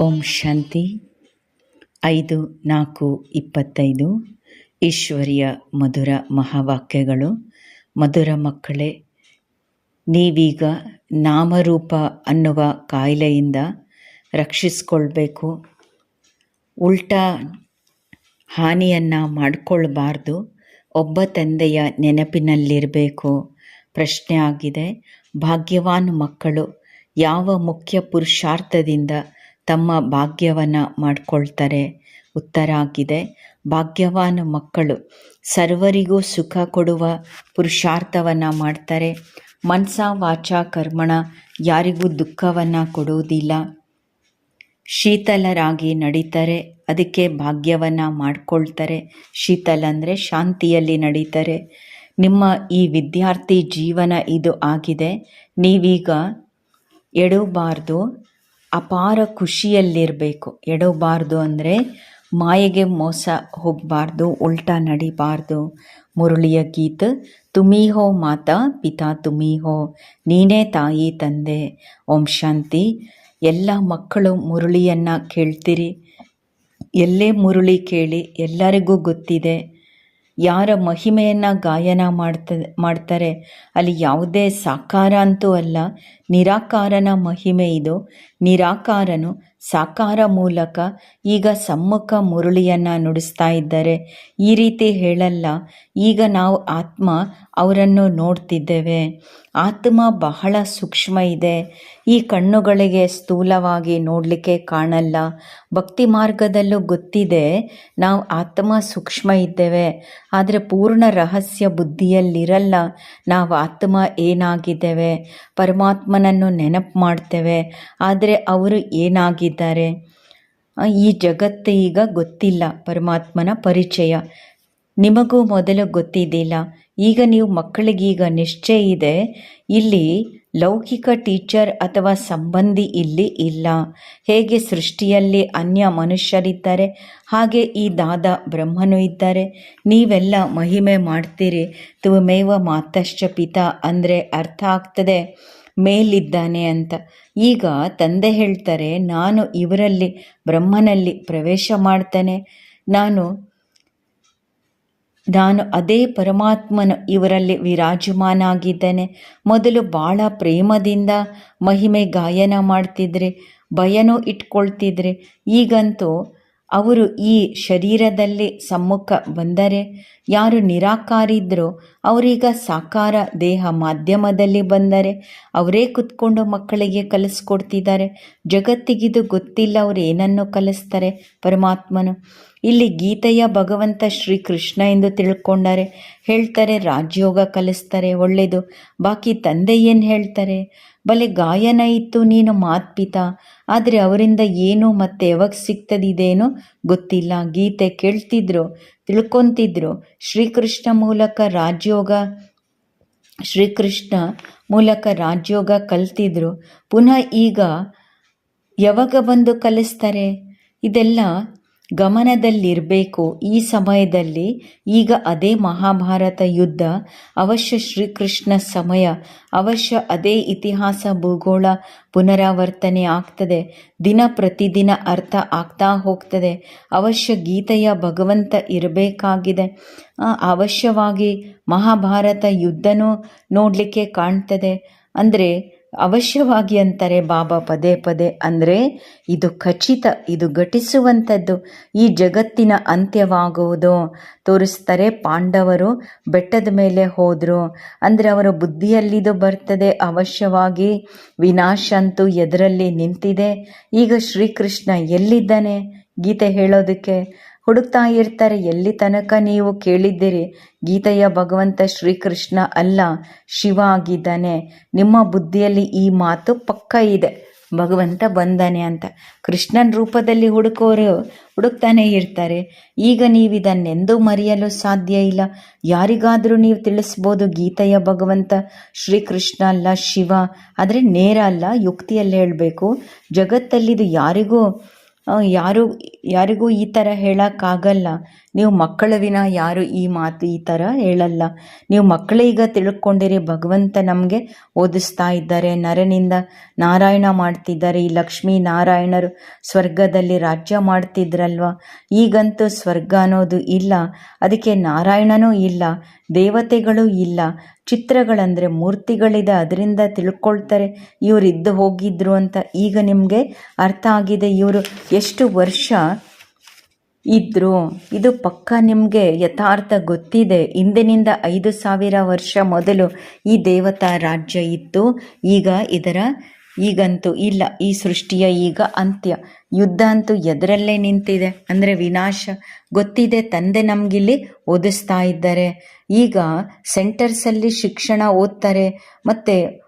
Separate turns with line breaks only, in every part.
ಓಂ ಶಾಂತಿ. ಐದು, ನಾಲ್ಕು, ಇಪ್ಪತ್ತೈದು. ಈಶ್ವರಿಯ ಮಧುರ ಮಹಾವಾಕ್ಯಗಳು. ಮಧುರ ಮಕ್ಕಳೇ, ನೀವೀಗ ನಾಮರೂಪ ಅನ್ನುವ ಕಾಯಿಲೆಯಿಂದ ರಕ್ಷಿಸ್ಕೊಳ್ಬೇಕು. ಉಲ್ಟಾ ಹಾನಿಯನ್ನು ಮಾಡಿಕೊಳ್ಬಾರ್ದು. ಒಬ್ಬ ತಂದೆಯ ನೆನಪಿನಲ್ಲಿರಬೇಕು. ಪ್ರಶ್ನೆ ಆಗಿದೆ, ಭಾಗ್ಯವಾನ್ ಮಕ್ಕಳು ಯಾವ ಮುಖ್ಯ ಪುರುಷಾರ್ಥದಿಂದ ತಮ್ಮ ಭಾಗ್ಯವನ್ನು ಮಾಡಿಕೊಳ್ತಾರೆ. ಉತ್ತರ ಆಗಿದೆ. ಭಾಗ್ಯವಾನ ಮಕ್ಕಳು, ಸರ್ವರಿಗೂ ಸುಖ ಕೊಡುವ ಪುರುಷಾರ್ಥವನ್ನು ಮಾಡ್ತಾರೆ. ಮನಸ ವಾಚ ಕರ್ಮಣ, ಯಾರಿಗೂ ದುಃಖವನ್ನು ಕೊಡುವುದಿಲ್ಲ. ಶೀತಲರಾಗಿ ನಡೀತಾರೆ, ಅದಕ್ಕೆ ಭಾಗ್ಯವನ್ನು ಮಾಡಿಕೊಳ್ತಾರೆ. ಶೀತಲ ಅಂದರೆ ಶಾಂತಿಯಲ್ಲಿ ನಡೀತಾರೆ. ನಿಮ್ಮ ಈ ವಿದ್ಯಾರ್ಥಿ ಜೀವನ ಇದು ಆಗಿದೆ. ನೀವೀಗ ಎಡವಬಾರ್ದು ಅಪಾರ ಖುಷಿಯಲ್ಲಿರಬೇಕು. ಎಡವಬಾರ್ದು ಅಂದರೆ ಮಾಯೆಗೆ ಮೋಸ ಹೋಗಬಾರ್ದು, ಉಲ್ಟಾ ನಡಿಬಾರ್ದು. ಮುರುಳಿಯ ಗೀತ, ತುಮಿ ಹೋ ಮಾತಾ ಪಿತಾ ತುಮಿ ಹೋ, ನೀನೇ ತಾಯಿ ತಂದೆ. ಓಂ ಶಾಂತಿ. ಎಲ್ಲ ಮಕ್ಕಳು ಮುರುಳಿಯನ್ನು ಕೇಳ್ತೀರಿ. ಎಲ್ಲೇ ಮುರುಳಿ ಕೇಳಿ ಎಲ್ಲರಿಗೂ ಗೊತ್ತಿದೆ. ಯಾರ ಮಹಿಮೆಯನ್ನು ಗಾಯನ ಮಾಡ್ತ ಮಾಡ್ತಾರೆ. ಅಲ್ಲಿ ಯಾವುದೇ ಸಾಕಾರ ಅಂತೂ ಅಲ್ಲ ನಿರಾಕಾರನ ಮಹಿಮೆ ಇದು. ನಿರಾಕಾರನು ಸಾಕಾರ ಮೂಲಕ ಈಗ ಸಮ್ಮುಖ ಮುರುಳಿಯನ್ನು ನುಡಿಸ್ತಾ ಇದ್ದಾರೆ. ಈ ರೀತಿ ಹೇಳಲ್ಲ, ಈಗ ನಾವು ಆತ್ಮ ಅವರನ್ನು ನೋಡ್ತಿದ್ದೇವೆ. ಆತ್ಮ ಬಹಳ ಸೂಕ್ಷ್ಮ ಇದೆ. ಈ ಕಣ್ಣುಗಳಿಗೆ ಸ್ಥೂಲವಾಗಿ ನೋಡಲಿಕ್ಕೆ ಕಾಣಲ್ಲ. ಭಕ್ತಿ ಮಾರ್ಗದಲ್ಲೂ ಗೊತ್ತಿದೆ, ನಾವು ಆತ್ಮ ಸೂಕ್ಷ್ಮ ಇದ್ದೇವೆ. ಆದರೆ ಪೂರ್ಣ ರಹಸ್ಯ ಬುದ್ಧಿಯಲ್ಲಿರಲ್ಲ, ನಾವು ಆತ್ಮ ಏನಾಗಿದ್ದೇವೆ? ಪರಮಾತ್ಮನನ್ನು ನೆನಪು ಮಾಡ್ತೇವೆ. ಆದರೆ ಅವರು ಏನಾಗಿದ್ದಾರೆ? ಆ, ಈ ಜಗತ್ತು ಈಗ ಗೊತ್ತಿಲ್ಲ. ಪರಮಾತ್ಮನ ಪರಿಚಯ. ನಿಮಗೂ ಮೊದಲು ಗೊತ್ತಿದ್ದಿಲ್ಲ. ಈಗ ನೀವು ಮಕ್ಕಳಿಗೀಗ ನಿಶ್ಚಯ ಇದೆ. ಇಲ್ಲಿ ಲೌಕಿಕ ಟೀಚರ್ ಅಥವಾ ಸಂಬಂಧಿ ಇಲ್ಲಿ ಇಲ್ಲ. ಹೇಗೆ ಸೃಷ್ಟಿಯಲ್ಲಿ ಅನ್ಯ ಮನುಷ್ಯರಿದ್ದಾರೆ? ಹಾಗೆ ಈ ದಾದ ಬ್ರಹ್ಮನು ಇದ್ದಾರೆ. ನೀವೆಲ್ಲ ಮಹಿಮೆ ಮಾಡ್ತೀರಿ. ತುಮೇವ ಮಾತಶ್ಚ ಪಿತ ಅಂದರೆ ಅರ್ಥ ಆಗ್ತದೆ. ಮೇಲಿದ್ದಾನೆ ಅಂತ. ಈಗ ತಂದೆ ಹೇಳ್ತಾರೆ, ನಾನು ಇವರಲ್ಲಿ, ಬ್ರಹ್ಮನಲ್ಲಿ ಪ್ರವೇಶ ಮಾಡ್ತಾನೆ. ನಾನು ನಾನು ಅದೇ ಪರಮಾತ್ಮನು ಇವರಲ್ಲಿ ವಿರಾಜಮಾನ ಆಗಿದ್ದೇನೆ ಮೊದಲು ಭಾಳ ಪ್ರೇಮದಿಂದ ಮಹಿಮೆ ಗಾಯನ ಮಾಡ್ತಿದ್ರೆ, ಭಯನೂ ಇಟ್ಕೊಳ್ತಿದ್ರೆ, ಈಗಂತೂ ಅವರು ಈ ಶರೀರದಲ್ಲಿ ಸಮ್ಮುಖ ಬಂದರೆ ಯಾರು ನಿರಾಕಾರಿದ್ರೋ ಅವರೀಗ ಸಾಕಾರ ದೇಹ ಮಾಧ್ಯಮದಲ್ಲಿ ಬಂದರೆ ಅವರೇ ಕುತ್ಕೊಂಡು ಮಕ್ಕಳಿಗೆ ಕಲಿಸ್ಕೊಡ್ತಿದ್ದಾರೆ. ಜಗತ್ತಿಗಿದು ಗೊತ್ತಿಲ್ಲ ಅವರು ಏನನ್ನು ಕಲಿಸ್ತಾರೆ ಪರಮಾತ್ಮನು. ಇಲ್ಲಿ ಗೀತೆಯ ಭಗವಂತ ಶ್ರೀಕೃಷ್ಣ ಎಂದು ತಿಳ್ಕೊಂಡರೆ ಹೇಳ್ತಾರೆ, ರಾಜಯೋಗ ಕಲಿಸ್ತಾರೆ, ಒಳ್ಳೆಯದು. ಬಾಕಿ ತಂದೆ ಏನು ಹೇಳ್ತಾರೆ? ಬಲೆ ಗಾಯನ ಇತ್ತು ನೀನು ಮಾತ್ಪಿತ ಆದರೆ ಅವರಿಂದ ಏನು ಮತ್ತೆ ಯಾವಾಗ ಸಿಗ್ತದಿದೇನೋ ಗೊತ್ತಿಲ್ಲ. ಗೀತೆ ಕೇಳ್ತಿದ್ರು, ತಿಳ್ಕೊತಿದ್ರು. ಶ್ರೀಕೃಷ್ಣ ಮೂಲಕ ರಾಜ್ಯೋಗ, ಶ್ರೀಕೃಷ್ಣ ಮೂಲಕ ರಾಜ್ಯೋಗ ಕಲ್ತಿದ್ರು. ಪುನಃ ಈಗ ಯಾವಾಗ ಬಂದು ಕಲಿಸ್ತಾರೆ? ಇದೆಲ್ಲ ಗಮನದಲ್ಲಿರಬೇಕು. ಈ ಸಮಯದಲ್ಲಿ ಈಗ ಅದೇ ಮಹಾಭಾರತ ಯುದ್ಧ, ಅವಶ್ಯ ಶ್ರೀಕೃಷ್ಣ ಸಮಯ, ಅವಶ್ಯ ಅದೇ ಇತಿಹಾಸ ಭೂಗೋಳ ಪುನರಾವರ್ತನೆ ಆಗ್ತದೆ. ದಿನ ಪ್ರತಿದಿನ ಅರ್ಥ ಆಗ್ತಾ ಹೋಗ್ತದೆ. ಅವಶ್ಯ ಗೀತೆಯ ಭಗವಂತ ಇರಬೇಕಾಗಿದೆ. ಅವಶ್ಯವಾಗಿ ಮಹಾಭಾರತ ಯುದ್ಧನೂ ನೋಡಲಿಕ್ಕೆ ಕಾಣ್ತದೆ. ಅಂದರೆ ಅವಶ್ಯವಾಗಿ ಅಂತಾರೆ ಬಾಬಾ ಪದೇ ಪದೇ ಅಂದರೆ ಇದು ಖಚಿತ, ಇದು ಘಟಿಸುವಂಥದ್ದು. ಈ ಜಗತ್ತಿನ ಅಂತ್ಯವಾಗುವುದು. ತೋರಿಸ್ತಾರೆ ಪಾಂಡವರು ಬೆಟ್ಟದ ಮೇಲೆ ಹೋದರು. ಅಂದರೆ ಅವರ ಬುದ್ಧಿಯಲ್ಲಿದು ಬರ್ತದೆ, ಅವಶ್ಯವಾಗಿ ವಿನಾಶ ಅಂತೂ ಎದರಲ್ಲಿ ನಿಂತಿದೆ. ಈಗ ಶ್ರೀಕೃಷ್ಣ ಎಲ್ಲಿದ್ದಾನೆ? ಗೀತೆ ಹೇಳೋದಕ್ಕೆ ಹುಡುಕ್ತಾ ಇರ್ತಾರೆ. ಎಲ್ಲಿ ತನಕ ನೀವು ಕೇಳಿದ್ದೀರಿ? ಗೀತೆಯ ಭಗವಂತ ಶ್ರೀಕೃಷ್ಣ ಅಲ್ಲ ಶಿವ ಆಗಿದ್ದಾನೆ. ನಿಮ್ಮ ಬುದ್ಧಿಯಲ್ಲಿ ಈ ಮಾತು ಪಕ್ಕ ಇದೆ. ಭಗವಂತ ಬಂದಾನೆ ಅಂತ. ಕೃಷ್ಣನ ರೂಪದಲ್ಲಿ ಹುಡುಕೋರು ಹುಡುಕ್ತಾನೆ ಇರ್ತಾರೆ. ಈಗ ನೀವು ಇದನ್ನೆಂದೂ ಮರೆಯಲು ಸಾಧ್ಯ ಇಲ್ಲ. ಯಾರಿಗಾದರೂ ನೀವು ತಿಳಿಸ್ಬೋದು ಗೀತೆಯ ಭಗವಂತ ಶ್ರೀಕೃಷ್ಣ ಅಲ್ಲ ಶಿವ. ಆದರೆ ನೇರ ಅಲ್ಲ ಯುಕ್ತಿಯಲ್ಲಿ ಹೇಳಬೇಕು. ಜಗತ್ತಲ್ಲಿದು ಯಾರಿಗೂ ಆ, ಯಾರು ಯಾರಿಗೂ ಈ ಥರ ಹೇಳೋಕ್ಕಾಗಲ್ಲ. ನೀವು ಮಕ್ಕಳ ವಿನ ಯಾರು ಈ ಮಾತು ಈ ಥರ ಹೇಳಲ್ಲ. ನೀವು ಮಕ್ಕಳೀಗ ತಿಳ್ಕೊಂಡಿರಿ, ಭಗವಂತ ನಮಗೆ ಓದಿಸ್ತಾ ಇದ್ದಾರೆ. ನರನಿಂದ ನಾರಾಯಣ ಮಾಡ್ತಿದ್ದಾರೆ. ಈ ಲಕ್ಷ್ಮೀ ನಾರಾಯಣರು ಸ್ವರ್ಗದಲ್ಲಿ ರಾಜ್ಯ ಮಾಡ್ತಿದ್ರಲ್ವ? ಈಗಂತೂ ಸ್ವರ್ಗ ಅನ್ನೋದು ಇಲ್ಲ. ಅದಕ್ಕೆ ನಾರಾಯಣನೂ ಇಲ್ಲ, ದೇವತೆಗಳು ಇಲ್ಲ. ಚಿತ್ರಗಳಂದರೆ ಮೂರ್ತಿಗಳಿದೆ, ಅದರಿಂದ ತಿಳ್ಕೊಳ್ತಾರೆ. ಇವರು ಇದ್ದು ಹೋಗಿದ್ರು ಅಂತ ಈಗ ನಿಮಗೆ ಅರ್ಥ ಆಗಿದೆ. ಇವರು ಎಷ್ಟು ವರ್ಷ ಇದ್ರು, ಇದು ಪಕ್ಕ ನಿಮಗೆ ಯಥಾರ್ಥ ಗೊತ್ತಿದೆ. ಇಂದಿನಿಂದ ಐದು ಸಾವಿರ ವರ್ಷ ಮೊದಲು ಈ ದೇವತಾ ರಾಜ್ಯ ಇತ್ತು. ಈಗ ಇದರ ಈಗಂತೂ ಇಲ್ಲ. ಈ ಸೃಷ್ಟಿಯ ಈಗ ಅಂತ್ಯ. ಯುದ್ಧ ಅಂತೂ ಎದರಲ್ಲೇ ನಿಂತಿದೆ. ಅಂದರೆ ವಿನಾಶ. ಗೊತ್ತಿದೆ, ತಂದೆ ನಮಗಿಲ್ಲಿ ಓದಿಸ್ತಾ ಇದ್ದಾರೆ. ಈಗ ಸೆಂಟರ್ಸಲ್ಲಿ ಶಿಕ್ಷಣ ಓದ್ತಾರೆ. ಮತ್ತು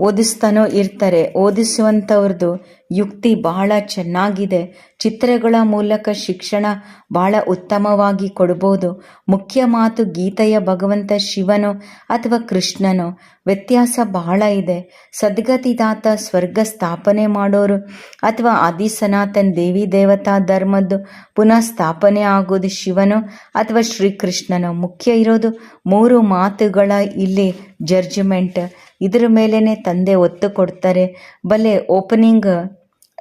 ಓದಿಸ್ತಾನೋ ಇರ್ತಾರೆ. ಓದಿಸುವಂಥವ್ರದ್ದು ಯುಕ್ತಿ ಬಹಳ ಚೆನ್ನಾಗಿದೆ. ಚಿತ್ರಗಳ ಮೂಲಕ ಶಿಕ್ಷಣ ಬಹಳ ಉತ್ತಮವಾಗಿ ಕೊಡ್ಬೋದು. ಮುಖ್ಯ ಮಾತು ಗೀತೆಯ ಭಗವಂತ ಶಿವನೋ ಅಥವಾ ಕೃಷ್ಣನೋ. ವ್ಯತ್ಯಾಸ ಬಹಳ ಇದೆ. ಸದ್ಗತಿದಾತ ಸ್ವರ್ಗ ಸ್ಥಾಪನೆ ಮಾಡೋರು ಅಥವಾ ಆದಿ ಸನಾತನ್ ದೇವಿ ದೇವತಾ ಧರ್ಮದ್ದು ಪುನಃ ಸ್ಥಾಪನೆ ಆಗೋದು ಶಿವನು ಅಥವಾ ಶ್ರೀಕೃಷ್ಣನು. ಮುಖ್ಯ ಇರೋದು ಮೂರು ಮಾತುಗಳ ಇಲ್ಲಿ ಜಡ್ಜ್ಮೆಂಟ್. ಇದ್ರ ಮೇಲೇ ತಂದೆ ಒತ್ತು ಕೊಡ್ತಾರೆ. ಬಲೆ ಓಪನಿಂಗ್,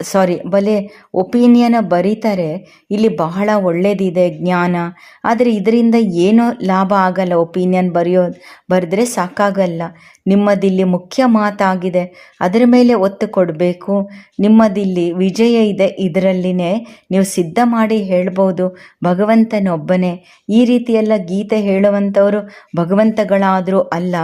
ಸಾರಿ, ಬಲೆ ಒಪಿನಿಯನ್ ಬರೀತಾರೆ. ಇಲ್ಲಿ ಬಹಳ ಒಳ್ಳೆಯದಿದೆ ಜ್ಞಾನ. ಆದರೆ ಇದರಿಂದ ಏನೋ ಲಾಭ ಆಗಲ್ಲ ಒಪಿನಿಯನ್ ಬರೆಯೋ, ಬರೆದ್ರೆ ಸಾಕಾಗಲ್ಲ. ನಿಮ್ಮದಿಲ್ಲಿ ಮುಖ್ಯ ಮಾತಾಗಿದೆ, ಅದರ ಮೇಲೆ ಒತ್ತು ಕೊಡಬೇಕು. ನಿಮ್ಮದಿಲ್ಲಿ ವಿಜಯ ಇದೆ, ಇದರಲ್ಲಿನೇ ನೀವು ಸಿದ್ಧ ಮಾಡಿ ಹೇಳ್ಬೋದು, ಭಗವಂತನೊಬ್ಬನೇ. ಈ ರೀತಿಯೆಲ್ಲ ಗೀತೆ ಹೇಳುವಂಥವರು ಭಗವಂತಗಳಾದರೂ ಅಲ್ಲ,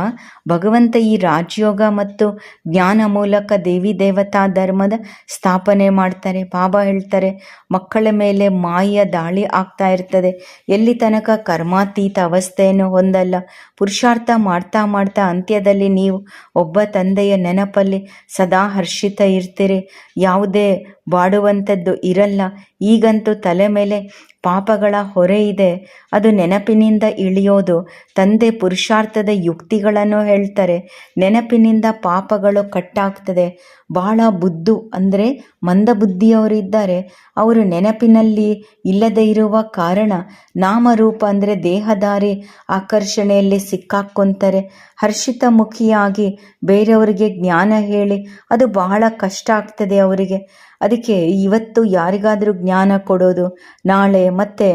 ಭಗವಂತ ಈ ರಾಜಯೋಗ ಮತ್ತು ಜ್ಞಾನ ಮೂಲಕ ದೇವಿ ದೇವತಾ ಧರ್ಮದ ಸ್ಥಾಪನೆ ಮಾಡ್ತಾರೆ ಬಾಬಾ ಹೇಳ್ತಾರೆ. ಮಕ್ಕಳ ಮೇಲೆ ಮಾಯ ದಾಳಿ ಆಗ್ತಾ ಇರ್ತದೆ. ಎಲ್ಲಿ ತನಕ ಕರ್ಮಾತೀತ ಅವಸ್ಥೆಯನ್ನು ಹೊಂದಲ್ಲ. ಪುರುಷಾರ್ಥ ಮಾಡ್ತಾ ಮಾಡ್ತಾ ಅಂತ್ಯದಲ್ಲಿ ನೀವು ಒಬ್ಬ ತಂದೆಯ ನೆನಪಲ್ಲಿ ಸದಾ ಹರ್ಷಿತ ಇರ್ತೀರಿ. ಯಾವುದೇ ಬಾಡುವಂಥದ್ದು ಇರಲ್ಲ. ಈಗಂತೂ ತಲೆ ಮೇಲೆ ಪಾಪಗಳ ಹೊರೆ ಇದೆ. ಅದು ನೆನಪಿನಿಂದ ಇಳಿಯೋದು. ತಂದೆ ಪುರುಷಾರ್ಥದ ಯುಕ್ತಿಗಳನ್ನು ಹೇಳ್ತಾರೆ. ನೆನಪಿನಿಂದ ಪಾಪಗಳು ಕಟ್ಟಾಗ್ತದೆ. ಬಹಳ ಬುದ್ಧು ಅಂದರೆ ಮಂದಬುದ್ಧಿಯವರಿದ್ದಾರೆ. ಅವರು ನೆನಪಿನಲ್ಲಿ ಇಲ್ಲದೆ ಇರುವ ಕಾರಣ ನಾಮರೂಪ ಅಂದರೆ ದೇಹದಾರಿ ಆಕರ್ಷಣೆಯಲ್ಲಿ ಸಿಕ್ಕಾಕ್ಕೊಂತಾರೆ ಹರ್ಷಿತ ಮುಖಿಯಾಗಿ ಬೇರೆಯವರಿಗೆ ಜ್ಞಾನ ಹೇಳಿ ಅದು ಬಹಳ ಕಷ್ಟ ಆಗ್ತದೆ ಅವರಿಗೆ. ಅದಕ್ಕೆ ಇವತ್ತು ಯಾರಿಗಾದರೂ ಜ್ಞಾನ ಕೊಡೋದು, ನಾಳೆ ಮತ್ತೆ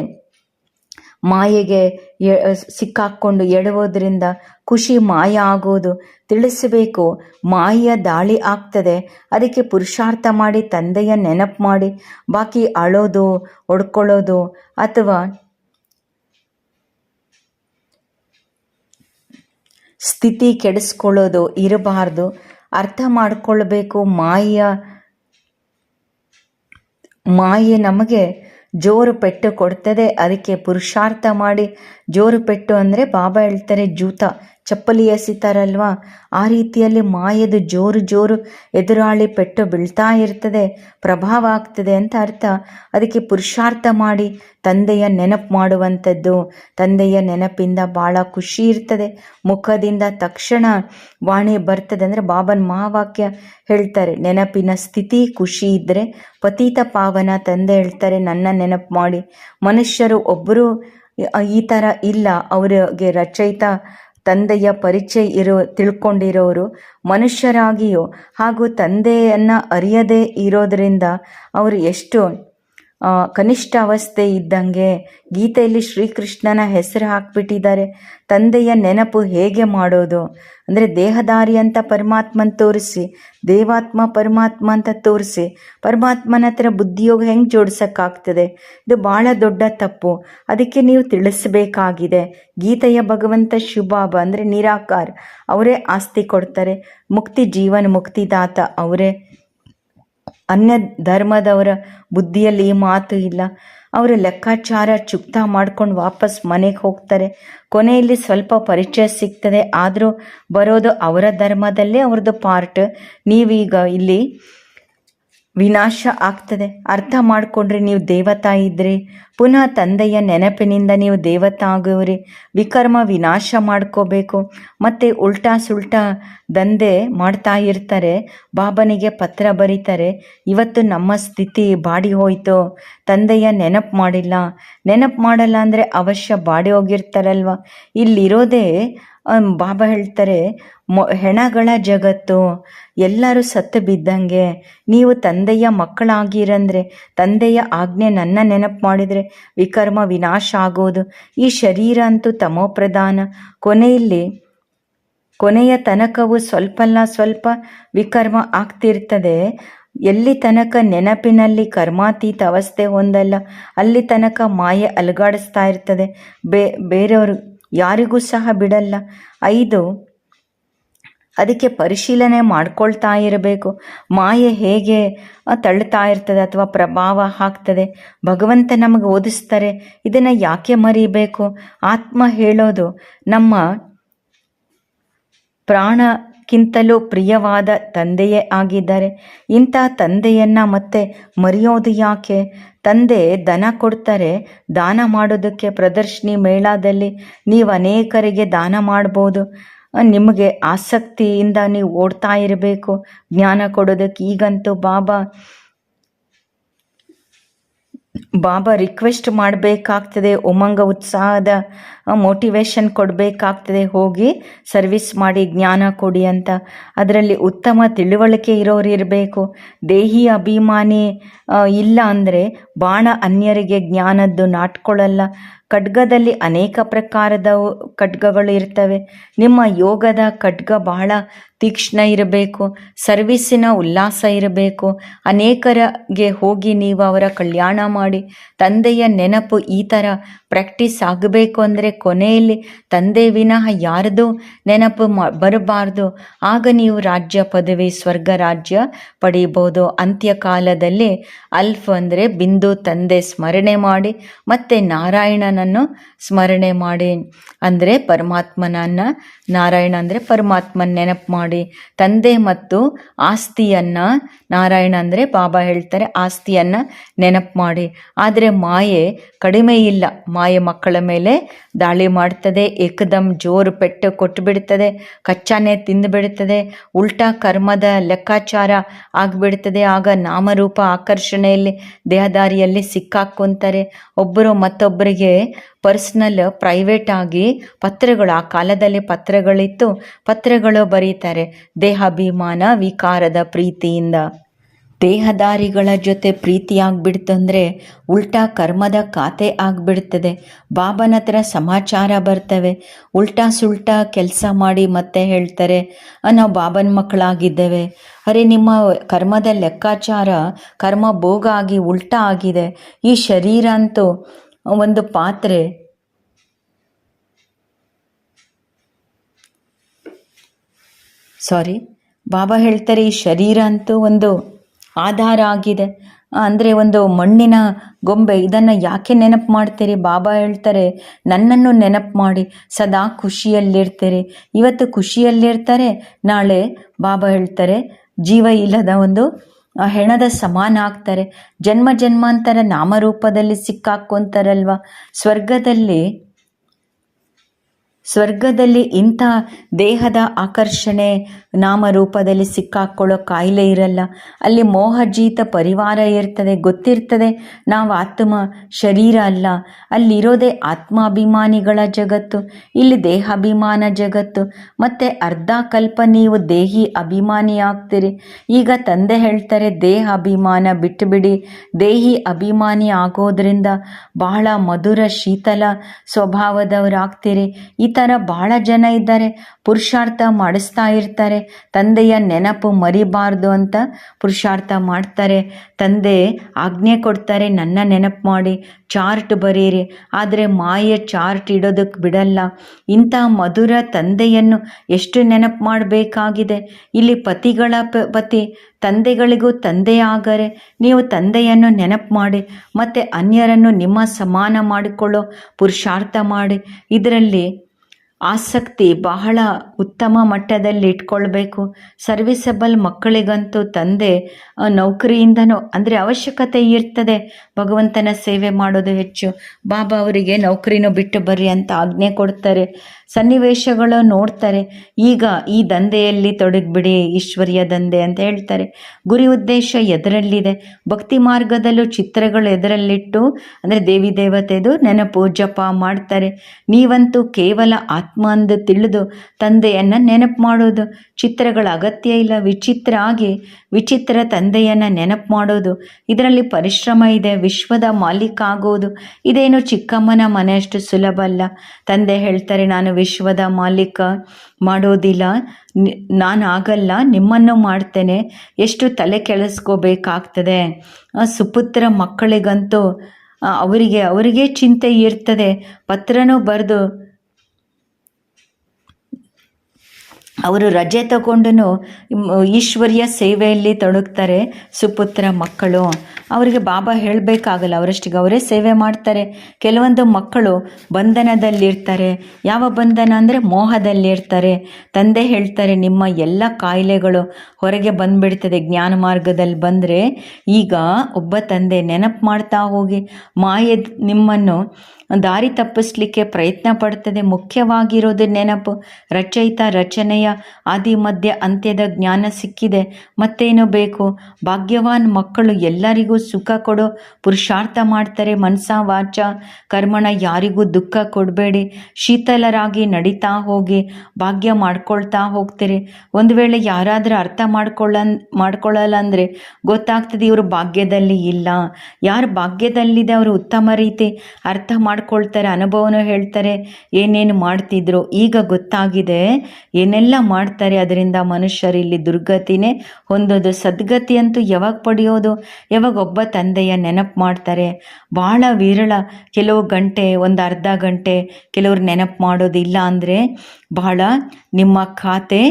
ಮಾಯೆಗೆ ಸಿಕ್ಕಾಕ್ಕೊಂಡು ಎಡುವುದರಿಂದ ಖುಷಿ ಮಾಯ ಆಗೋದು ತಿಳಿಸಬೇಕು. ಮಾಯ ದಾಳಿ ಆಗ್ತದೆ. ಅದಕ್ಕೆ ಪುರುಷಾರ್ಥ ಮಾಡಿ, ತಂದೆಯ ನೆನಪು ಮಾಡಿ, ಬಾಕಿ ಅಳೋದು ಒಡ್ಕೊಳ್ಳೋದು ಅಥವಾ ಸ್ಥಿತಿ ಕೆಡಿಸ್ಕೊಳ್ಳೋದು ಇರಬಾರ್ದು. ಅರ್ಥ ಮಾಡಿಕೊಳ್ಬೇಕು ಮಾಯ ಮಾಯೆ ನಮಗೆ ಜೋರು ಪೆಟ್ಟು ಕೊಡ್ತದೆ. ಅದಕ್ಕೆ ಪುರುಷಾರ್ಥ ಮಾಡಿ. ಜೋರು ಪೆಟ್ಟು ಅಂದರೆ ಬಾಬಾ ಹೇಳ್ತಾರೆ ಜೂತ. ಚಪ್ಪಲಿ ಎಸಿತಾರಲ್ವಾ? ಆ ರೀತಿಯಲ್ಲಿ ಮಾಯದು ಜೋರು ಜೋರು ಎದುರಾಳಿ ಪೆಟ್ಟು ಬೀಳ್ತಾ ಇರ್ತದೆ, ಪ್ರಭಾವ ಆಗ್ತದೆ ಅಂತ ಅರ್ಥ. ಅದಕ್ಕೆ ಪುರುಷಾರ್ಥ ಮಾಡಿ ತಂದೆಯ ನೆನಪು ಮಾಡುವಂಥದ್ದು, ತಂದೆಯ ನೆನಪಿಂದ ಭಾಳ ಖುಷಿ ಇರ್ತದೆ. ಮುಖದಿಂದ ತಕ್ಷಣ ವಾಣಿ ಬರ್ತದೆ ಅಂದರೆ ಬಾಬನ್ ಮಹಾವಾಕ್ಯ ಹೇಳ್ತಾರೆ, ನೆನಪಿನ ಸ್ಥಿತಿ ಖುಷಿ ಇದ್ದರೆ ಪತೀತ ಪಾವನ ತಂದೆ ಹೇಳ್ತಾರೆ, ನನ್ನ ನೆನಪು ಮಾಡಿ. ಮನುಷ್ಯರು ಒಬ್ಬರು ಈ ಥರ ಇಲ್ಲ, ಅವರಿಗೆ ರಚಯಿತ ತಂದೆಯ ಪರಿಚಯ ಇರೋ ತಿಳ್ಕೊಂಡಿರೋರು ಮನುಷ್ಯರಾಗಿಯೂ ಹಾಗೂ ತಂದೆಯನ್ನು ಅರಿಯದೇ ಇರೋದರಿಂದ ಅವರು ಎಷ್ಟು ಕನಿಷ್ಠ ಅವಸ್ಥೆ ಇದ್ದಂಗೆ ಗೀತೆಯಲ್ಲಿ ಶ್ರೀಕೃಷ್ಣನ ಹೆಸರು ಹಾಕ್ಬಿಟ್ಟಿದ್ದಾರೆ. ತಂದೆಯ ನೆನಪು ಹೇಗೆ ಮಾಡೋದು? ಅಂದರೆ ದೇಹದಾರಿ ಅಂತ ಪರಮಾತ್ಮನ ತೋರಿಸಿ, ದೇವಾತ್ಮ ಪರಮಾತ್ಮ ಅಂತ ತೋರಿಸಿ, ಪರಮಾತ್ಮನ ಹತ್ರ ಬುದ್ಧಿಯೋಗ ಹೆಂಗೆ ಜೋಡ್ಸೋಕ್ಕಾಗ್ತದೆ? ಇದು ಭಾಳ ದೊಡ್ಡ ತಪ್ಪು. ಅದಕ್ಕೆ ನೀವು ತಿಳಿಸಬೇಕಾಗಿದೆ, ಗೀತೆಯ ಭಗವಂತ ಶುಭಾಭ, ಅಂದರೆ ನಿರಾಕಾರ, ಅವರೇ ಆಸ್ತಿ ಕೊಡ್ತಾರೆ. ಮುಕ್ತಿ ಜೀವನ ಮುಕ್ತಿದಾತ ಅವರೇ. ಅನ್ಯ ಧರ್ಮದವರ ಬುದ್ಧಿಯಲ್ಲಿ ಈ ಮಾತು ಇಲ್ಲ. ಅವರ ಲೆಕ್ಕಾಚಾರ ಚುಕ್ತ ಮಾಡ್ಕೊಂಡು ವಾಪಸ್ ಮನೆಗೆ ಹೋಗ್ತಾರೆ. ಕೊನೆಯಲ್ಲಿ ಸ್ವಲ್ಪ ಪರಿಚಯ ಸಿಗ್ತದೆ, ಆದರೂ ಬರೋದು ಅವರ ಧರ್ಮದಲ್ಲೇ ಅವ್ರದ್ದು ಪಾರ್ಟ್ ನೀವೀಗ ಇಲ್ಲಿ ವಿನಾಶ ಆಗ್ತದೆ. ಅರ್ಥ ಮಾಡಿಕೊಂಡ್ರೆ ನೀವು ದೇವತಾ ಇದ್ರೆ, ಪುನಃ ತಂದೆಯ ನೆನಪಿನಿಂದ ನೀವು ದೇವತಾ ಆಗೋರಿ ವಿಕರ್ಮ ವಿನಾಶ ಮಾಡ್ಕೋಬೇಕು. ಮತ್ತು ಉಲ್ಟಾ ಸುಲ್ಟಾ ದಂಧೆ ಮಾಡ್ತಾ ಇರ್ತಾರೆ. ಬಾಬನಿಗೆ ಪತ್ರ ಬರೀತಾರೆ. ಇವತ್ತು ನಮ್ಮ ಸ್ಥಿತಿ ಬಾಡಿ ಹೋಯ್ತು. ತಂದೆಯ ನೆನಪು ಮಾಡಿಲ್ಲ. ನೆನಪು ಮಾಡಲ್ಲ ಅಂದರೆ ಅವಶ್ಯ ಬಾಡಿ ಹೋಗಿರ್ತಾರಲ್ವ. ಇಲ್ಲಿರೋದೇ ಬಾಬಾ ಹೇಳ್ತಾರೆ, ಮೊ, ಹೆಣಗಳ ಜಗತ್ತು, ಎಲ್ಲರೂ ಸತ್ತು ಬಿದ್ದಂಗೆ, ನೀವು ತಂದೆಯ ಮಕ್ಕಳಾಗಿರಂದ್ರೆ, ತಂದೆಯ ಆಜ್ಞೆ ನನ್ನ ನೆನಪು ಮಾಡಿದರೆ, ವಿಕರ್ಮ ವಿನಾಶ ಆಗೋದು. ಈ ಶರೀರ ಅಂತೂ ತಮೋಪ್ರಧಾನ. ಕೊನೆಯಲ್ಲಿ, ಕೊನೆಯ ತನಕವು ಸ್ವಲ್ಪಲ್ಲ ಸ್ವಲ್ಪ ವಿಕರ್ಮ ಆಗ್ತಿರ್ತದೆ. ಎಲ್ಲಿ ತನಕ ನೆನಪಿನಲ್ಲಿ ಕರ್ಮಾತೀತ ಅವಸ್ಥೆ ಹೊಂದಲ್ಲ ಅಲ್ಲಿ ತನಕ ಮಾಯೆ ಅಲುಗಾಡಿಸ್ತಾ ಇರ್ತದೆ. ಬೇ, ಬೇರೆಯವರು ಯಾರಿಗೂ ಸಹ ಬಿಡಲ್ಲ. ಐದು, ಅದಕ್ಕೆ ಪರಿಶೀಲನೆ ಮಾಡ್ಕೊಳ್ತಾ ಇರಬೇಕು. ಮಾಯೆ ಹೇಗೆ ತಳ್ಳುತ್ತಾ ಇರ್ತದೆ ಅಥವಾ ಪ್ರಭಾವ ಹಾಕ್ತದೆ? ಭಗವಂತ ನಮಗೆ ಓದಿಸ್ತಾರೆ, ಇದನ್ನು ಯಾಕೆ ಮರಿಬೇಕು? ಆತ್ಮ ಹೇಳೋದು ನಮ್ಮ ಪ್ರಾಣಕ್ಕಿಂತಲೂ ಪ್ರಿಯವಾದ ತಂದೆಯೇ ಆಗಿದ್ದಾರೆ. ಇಂಥ ತಂದೆಯನ್ನು ಮತ್ತೆ ಮರೆಯೋದು ಯಾಕೆ? ತಂದೆ ದನ ಕೊಡ್ತಾರೆ, ದಾನ ಮಾಡೋದಕ್ಕೆ ಪ್ರದರ್ಶನಿ ಮೇಳದಲ್ಲಿ ನೀವು ಅನೇಕರಿಗೆ ದಾನ ಮಾಡ್ಬೋದು. ನಿಮಗೆ ಆಸಕ್ತಿಯಿಂದ ನೀವು ಓಡ್ತಾ ಇರಬೇಕು, ಜ್ಞಾನ ಕೊಡೋದಕ್ಕೆ ಈಗಂತೂ ಬಾಬಾ ಬಾಬಾ ರಿಕ್ವೆಸ್ಟ್ ಮಾಡಬೇಕಾಗ್ತದೆ, ಉಮಂಗ ಉತ್ಸಾಹದ ಮೋಟಿವೇಶನ್ ಕೊಡಬೇಕಾಗ್ತದೆ. ಹೋಗಿ ಸರ್ವಿಸ್ ಮಾಡಿ ಜ್ಞಾನ ಕೊಡಿ ಅಂತ. ಅದರಲ್ಲಿ ಉತ್ತಮ ತಿಳುವಳಿಕೆ ಇರೋರು ಇರಬೇಕು. ದೇಹಿ ಅಭಿಮಾನಿ ಇಲ್ಲ ಅಂದರೆ ಬಾಣ ಅನ್ಯರಿಗೆ ಜ್ಞಾನದ್ದು ನಾಟ್ಕೊಳ್ಳಲ್ಲ ಖಡ್ಗದಲ್ಲಿ ಅನೇಕ ಪ್ರಕಾರದ ಖಡ್ಗಗಳು ಇರ್ತವೆ. ನಿಮ್ಮ ಯೋಗದ ಖಡ್ಗ ಬಹಳ ತೀಕ್ಷ್ಣ ಇರಬೇಕು. ಸರ್ವಿಸ್ಸಿನ ಉಲ್ಲಾಸ ಇರಬೇಕು. ಅನೇಕರಿಗೆ ಹೋಗಿ ನೀವು ಅವರ ಕಲ್ಯಾಣ ಮಾಡಿ. ತಂದೆಯ ನೆನಪು ಈ ಥರ ಪ್ರಾಕ್ಟೀಸ್ ಆಗಬೇಕು ಅಂದರೆ ಕೊನೆಯಲ್ಲಿ ತಂದೆ ವಿನಃ ಯಾರದೂ ನೆನಪು ಬರಬಾರ್ದು. ಆಗ ನೀವು ರಾಜ್ಯ ಪದವಿ ಸ್ವರ್ಗ ರಾಜ್ಯ ಪಡೆಯಬಹುದು ಅಂತ್ಯಕಾಲದಲ್ಲಿ ಅಲ್ಫ್ ಅಂದರೆ ಬಿಂದು ತಂದೆ ಸ್ಮರಣೆ ಮಾಡಿ, ಮತ್ತೆ ನಾರಾಯಣನನ್ನು ಸ್ಮರಣೆ ಮಾಡಿ ಅಂದರೆ ಪರಮಾತ್ಮನನ್ನ, ನಾರಾಯಣ ಅಂದರೆ ಪರಮಾತ್ಮನ ನೆನಪು ಮಾಡಿ. ತಂದೆ ಮತ್ತು ಆಸ್ತಿಯನ್ನು ನಾರಾಯಣ ಅಂದರೆ ಬಾಬಾ ಹೇಳ್ತಾರೆ, ಆಸ್ತಿಯನ್ನು ನೆನಪು ಮಾಡಿ. ಆದರೆ ಮಾಯೆ ಕಡಿಮೆ ಇಲ್ಲ. ಮಾಯೆ ಮಕ್ಕಳ ಮೇಲೆ ದಾಳಿ ಮಾಡ್ತದೆ, ಏಕದಮ್ ಜೋರು ಪೆಟ್ಟು ಕೊಟ್ಟು ಬಿಡ್ತದೆ ಕಚ್ಚಾನೆ ತಿಂದು ಬಿಡ್ತದೆ ಉಲ್ಟಾ ಕರ್ಮದ ಲೆಕ್ಕಾಚಾರ ಆಗಿಬಿಡ್ತದೆ. ಆಗ ನಾಮರೂಪ ಆಕರ್ಷಣೆಯಲ್ಲಿ, ದೇಹದಾರಿಯಲ್ಲಿ ಸಿಕ್ಕಾಕ್ಕೊಂತಾರೆ ಒಬ್ಬರು ಮತ್ತೊಬ್ಬರಿಗೆ ಪರ್ಸ್ನಲ್, ಪ್ರೈವೇಟ್ ಆಗಿ ಪತ್ರಗಳು, ಆ ಕಾಲದಲ್ಲಿ ಪತ್ರಗಳಿತ್ತು, ಪತ್ರಗಳು ಬರೀತಾರೆ ದೇಹಾಭಿಮಾನ ವಿಕಾರದ ಪ್ರೀತಿಯಿಂದ. ದೇಹದಾರಿಗಳ ಜೊತೆ ಪ್ರೀತಿ ಆಗ್ಬಿಡ್ತಂದ್ರೆ ಉಲ್ಟಾ ಕರ್ಮದ ಖಾತೆ ಆಗ್ಬಿಡ್ತದೆ. ಬಾಬನ ಹತ್ರ ಸಮಾಚಾರ ಬರ್ತವೆ. ಉಲ್ಟಾ ಸುಲ್ಟಾ ಕೆಲಸ ಮಾಡಿ ಮತ್ತೆ ಹೇಳ್ತಾರೆ "ಆ, ನಾವು ಬಾಬನ ಮಕ್ಕಳಾಗಿದ್ದೇವೆ. ಅರೆ ನಿಮ್ಮ ಕರ್ಮದ ಲೆಕ್ಕಾಚಾರ ಕರ್ಮ ಭೋಗ ಆಗಿ ಉಲ್ಟಾ ಆಗಿದೆ. ಈ ಶರೀರ ಅಂತೂ ಒಂದು ಪಾತ್ರೆ. ಸಾರಿ ಬಾಬಾ ಹೇಳ್ತಾರೆ ಈ ಶರೀರ ಅಂತೂ ಒಂದು ಆಧಾರ ಆಗಿದೆ. ಅಂದರೆ ಒಂದು ಮಣ್ಣಿನ ಗೊಂಬೆ, ಇದನ್ನು ಯಾಕೆ ನೆನಪು ಮಾಡ್ತೀರಿ? ಬಾಬಾ ಹೇಳ್ತಾರೆ, ನನ್ನನ್ನು ನೆನಪು ಮಾಡಿ, ಸದಾ ಖುಷಿಯಲ್ಲಿರ್ತೀರಿ. ಇವತ್ತು ಖುಷಿಯಲ್ಲಿರ್ತಾರೆ, ನಾಳೆ ಬಾಬಾ ಹೇಳ್ತಾರೆ, ಜೀವ ಇಲ್ಲದ ಒಂದು ಹೆಣದ ಸಮಾನ ಆಗ್ತಾರೆ. ಜನ್ಮ ಜನ್ಮಾಂತರ ನಾಮರೂಪದಲ್ಲಿ ಸಿಕ್ಕಾಕ್ಕೊಂತಾರಲ್ವ ಸ್ವರ್ಗದಲ್ಲಿ ಸ್ವರ್ಗದಲ್ಲಿ ಇಂಥ ದೇಹದ ಆಕರ್ಷಣೆ ನಾಮರೂಪದಲ್ಲಿ ಸಿಕ್ಕಾಕ್ಕೊಳ್ಳೋ ಕಾಯಿಲೆ ಇರಲ್ಲ. ಅಲ್ಲಿ ಮೋಹಜೀತ ಪರಿವಾರ ಇರ್ತದೆ, ಗೊತ್ತಿರ್ತದೆ. ನಾವು ಆತ್ಮ ಶರೀರ ಅಲ್ಲ. ಅಲ್ಲಿರೋದೇ ಆತ್ಮಾಭಿಮಾನಿಗಳ ಜಗತ್ತು, ಇಲ್ಲಿ ದೇಹಾಭಿಮಾನ ಜಗತ್ತು. ಮತ್ತು ಅರ್ಧ ಕಲ್ಪ ನೀವು ದೇಹಿ ಅಭಿಮಾನಿ ಆಗ್ತೀರಿ. ಈಗ ತಂದೆ ಹೇಳ್ತಾರೆ, ದೇಹ ಅಭಿಮಾನ ಬಿಟ್ಟುಬಿಡಿ ದೇಹಿ ಅಭಿಮಾನಿ ಆಗೋದ್ರಿಂದ ಬಹಳ ಮಧುರ, ಶೀತಲ ಸ್ವಭಾವದವರಾಗ್ತೀರಿ. ಈ ಥರ ಬಹಳ ಜನ ಇದ್ದಾರೆ. ಪುರುಷಾರ್ಥ ಮಾಡಿಸ್ತಾ ಇರ್ತಾರೆ. ತಂದೆಯ ನೆನಪು ಮರಿಬಾರ್ದು ಅಂತ ಪುರುಷಾರ್ಥ ಮಾಡ್ತಾರೆ. ತಂದೆ ಆಜ್ಞೆ ಕೊಡ್ತಾರೆ, ನನ್ನ ನೆನಪು ಮಾಡಿ, ಚಾರ್ಟ್ ಬರೀರಿ. ಆದರೆ ಮಾಯೆ ಚಾರ್ಟ್ ಇಡೋದಕ್ಕೆ ಬಿಡಲ್ಲ. ಇಂಥ ಮಧುರ ತಂದೆಯನ್ನು ಎಷ್ಟು ನೆನಪು ಮಾಡಬೇಕಾಗಿದೆ. ಇಲ್ಲಿ ಪತಿಗಳ ಪತಿ, ತಂದೆಗಳಿಗೂ ತಂದೆ ಆಗರೆ ನೀವು ತಂದೆಯನ್ನು ನೆನಪು ಮಾಡಿ, ಮತ್ತು ಅನ್ಯರನ್ನು ನಿಮ್ಮ ಸಮಾನ ಮಾಡಿಕೊಳ್ಳೋ, ಪುರುಷಾರ್ಥ ಮಾಡಿ. ಇದರಲ್ಲಿ ಆಸಕ್ತಿ ಬಹಳ ಉತ್ತಮ ಮಟ್ಟದಲ್ಲಿ ಇಟ್ಕೊಳ್ಬೇಕು. ಸರ್ವಿಸಬಲ್ ಮಕ್ಕಳಿಗಂತೂ ತಂದೆ ನೌಕರಿಯಿಂದನೂ ಅಂದರೆ ಅವಶ್ಯಕತೆ ಇರ್ತದೆ. ಭಗವಂತನ ಸೇವೆ ಮಾಡೋದು ಹೆಚ್ಚು. ಬಾಬಾ ಅವರಿಗೆ ನೌಕರಿನೂ ಬಿಟ್ಟು ಬರ್ರಿ ಅಂತ ಆಜ್ಞೆ ಕೊಡ್ತಾರೆ. ಸನ್ನಿವೇಶಗಳು ನೋಡ್ತಾರೆ. ಈಗ ಈ ದಂಧೆಯಲ್ಲಿ ತೊಡಗಿಬಿಡಿ, ಈಶ್ವರ್ಯ ದಂಧೆ ಅಂತ ಹೇಳ್ತಾರೆ. ಗುರಿ ಉದ್ದೇಶ ಎದರಲ್ಲಿದೆ. ಭಕ್ತಿ ಮಾರ್ಗದಲ್ಲೂ ಚಿತ್ರಗಳು ಎದರಲ್ಲಿಟ್ಟು, ಅಂದರೆ ದೇವಿ ದೇವತೆದು ನೆನಪು ಜಪ ಮಾಡ್ತಾರೆ. ನೀವಂತೂ ಕೇವಲ ಆತ್ಮ ಅಂದು ತಿಳಿದು ತಂದೆಯನ್ನು ನೆನಪು ಮಾಡೋದು ಚಿತ್ರಗಳ ಅಗತ್ಯ ಇಲ್ಲ. ವಿಚಿತ್ರ ಆಗಿ ವಿಚಿತ್ರ ತಂದೆಯನ್ನು ನೆನಪು ಮಾಡೋದು. ಇದರಲ್ಲಿ ಪರಿಶ್ರಮ ಇದೆ. ವಿಶ್ವದ ಮಾಲೀಕ ಆಗೋದು. ಇದೇನು ಚಿಕ್ಕಮ್ಮನ ಮನೆಯಷ್ಟು ಸುಲಭ ಅಲ್ಲ. ತಂದೆ ಹೇಳ್ತಾರೆ, ನಾನು ವಿಶ್ವದ ಮಾಲೀಕ ಮಾಡೋದಿಲ್ಲ. ನಾನು ಆಗಲ್ಲ. ನಿಮ್ಮನ್ನು ಮಾಡ್ತೇನೆ. ಎಷ್ಟು ತಲೆ ಕೆಳಸ್ಕೋಬೇಕಾಗ್ತದೆ ಸುಪುತ್ರ ಮಕ್ಕಳಿಗಂತೂ ಅವರಿಗೆ ಅವರಿಗೆ ಚಿಂತೆ ಇರ್ತದೆ ಪತ್ರನೂ ಬರೆದು ಅವರು ರಜೆ ತಗೊಂಡು ಈಶ್ವರ್ಯ ಸೇವೆಯಲ್ಲಿ ತೊಡಗ್ತಾರೆ ಸುಪುತ್ರ ಮಕ್ಕಳು. ಅವರಿಗೆ ಬಾಬಾ ಹೇಳಬೇಕಾಗಲ್ಲ, ಅವರಷ್ಟಿಗೆ ಅವರೇ ಸೇವೆ ಮಾಡ್ತಾರೆ. ಕೆಲವೊಂದು ಮಕ್ಕಳು ಬಂಧನದಲ್ಲಿರ್ತಾರೆ. ಯಾವ ಬಂಧನ ಅಂದರೆ ಮೋಹದಲ್ಲಿರ್ತಾರೆ. ತಂದೆ ಹೇಳ್ತಾರೆ, ನಿಮ್ಮ ಎಲ್ಲ ಕಾಯಿಲೆಗಳು ಹೊರಗೆ ಬಂದುಬಿಡ್ತದೆ, ಜ್ಞಾನ ಮಾರ್ಗದಲ್ಲಿ ಬಂದರೆ, ಈಗ ಒಬ್ಬ ತಂದೆ ನೆನಪು ಮಾಡ್ತಾ ಹೋಗಿ, ಮಾಯೆ ನಿಮ್ಮನ್ನು ದಾರಿ ತಪ್ಪಿಸ್ಲಿಕ್ಕೆ ಪ್ರಯತ್ನ ಪಡ್ತದೆ. ಮುಖ್ಯವಾಗಿರೋದು ನೆನಪು. ರಚಯಿತ ರಚನೆಯ ಆದಿ ಮಧ್ಯ ಅಂತ್ಯದ ಜ್ಞಾನ ಸಿಕ್ಕಿದೆ. ಮತ್ತೇನು ಬೇಕು? ಭಾಗ್ಯವಾನ್ ಮಕ್ಕಳು ಎಲ್ಲರಿಗೂ ಸುಖ ಕೊಡೋ. ಪುರುಷಾರ್ಥ ಮಾಡ್ತಾರೆ ಮನಸ ವಾಚ. ಕರ್ಮಣ ಯಾರಿಗೂ ದುಃಖ ಕೊಡಬೇಡಿ. ಶೀತಲರಾಗಿ ನಡೀತಾ ಹೋಗಿ ಭಾಗ್ಯ ಮಾಡ್ಕೊಳ್ತಾ ಹೋಗ್ತೀರಿ. ಒಂದು ವೇಳೆ ಯಾರಾದರೂ ಅರ್ಥ ಮಾಡ್ಕೊಳ್ಳ ಮಾಡ್ಕೊಳ್ಳಲ್ಲ ಅಂದರೆ ಗೊತ್ತಾಗ್ತದೆ ಇವರು ಭಾಗ್ಯದಲ್ಲಿ ಇಲ್ಲ. ಯಾರು ಭಾಗ್ಯದಲ್ಲಿದೆ ಅವರು ಉತ್ತಮ ರೀತಿ ಅರ್ಥ ಮಾಡ್ಕೊಳ್ತಾರೆ, ಅನುಭವನೂ ಹೇಳ್ತಾರೆ, ಏನೇನು ಮಾಡ್ತಿದ್ರು, ಈಗ ಗೊತ್ತಾಗಿದೆ, ಏನೆಲ್ಲ ಮಾಡ್ತಾರೆ, ಅದರಿಂದ ಮನುಷ್ಯರು ಇಲ್ಲಿ ದುರ್ಗತಿನೇ ಹೊಂದೋದು. ಸದ್ಗತಿ ಅಂತೂ ಯಾವಾಗ ಪಡೆಯೋದು? ಯಾವಾಗ ಒಬ್ಬ ತಂದೆಯ ನೆನಪು ಮಾಡ್ತಾರೆ? ಭಾಳ ವಿರಳ, ಕೆಲವು ಗಂಟೆ, ಒಂದು ಅರ್ಧ ಗಂಟೆ ಕೆಲವ್ರು ನೆನಪು ಮಾಡೋದಿಲ್ಲ ಅಂದರೆ ಬಹಳ ನಿಮ್ಮ ಖಾತೆ